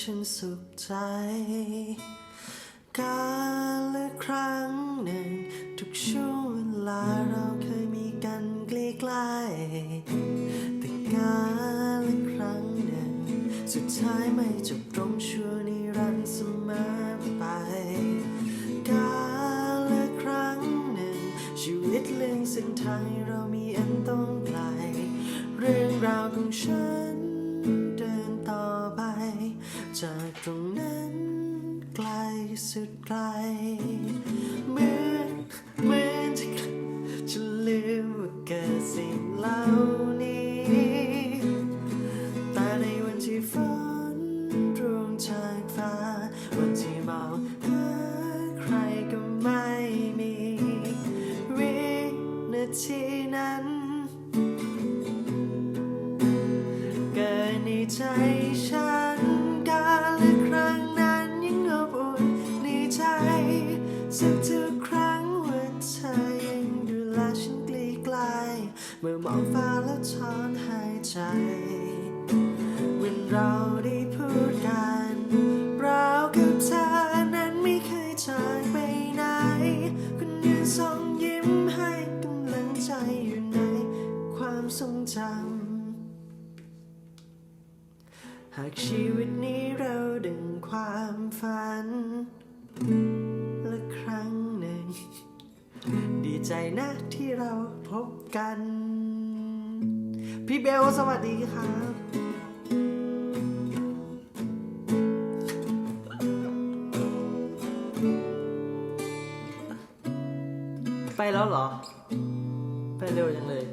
ฉันสุขใจ กาละครั้งหนึ่ง ทุกช่วงเวลาเราเคยมีกันใกล้ๆแต่กาละครั้งหนึ่ง สุดท้ายไม่จบตรงชั่วนิรันดร์เสมอไป กาละครั้งหนึ่ง ชีวิตเลื่องเส้นทางเรามีอันต้องไกล เรื่องราวของฉัน จากตรงนั้นไกลสุดไกลเหมือนเหมือนจะจะลืมว่าเกิดสิ่งเหล่านี้ แต่ในวันที่ฝนร่วงจากฟ้า วันที่มองหาใครก็ไม่มี วินาทีนั้น เกิดในใจฉัน เมื่อมองฟ้าแล้วถอนหายใจเมื่อเราได้พูดกันเรากับเธอนั้นไม่เคยจากไปไหนคนยืนส่งยิ้มให้กำลังใจอยู่ในความทรงจำหากชีวิตนี้เราดึงความฝันและครั้งหนึ่ง ใจนะที่เราพบกัน พี่เบลสวัสดีครับไปแล้วเหรอ ไปเร็วยังเลย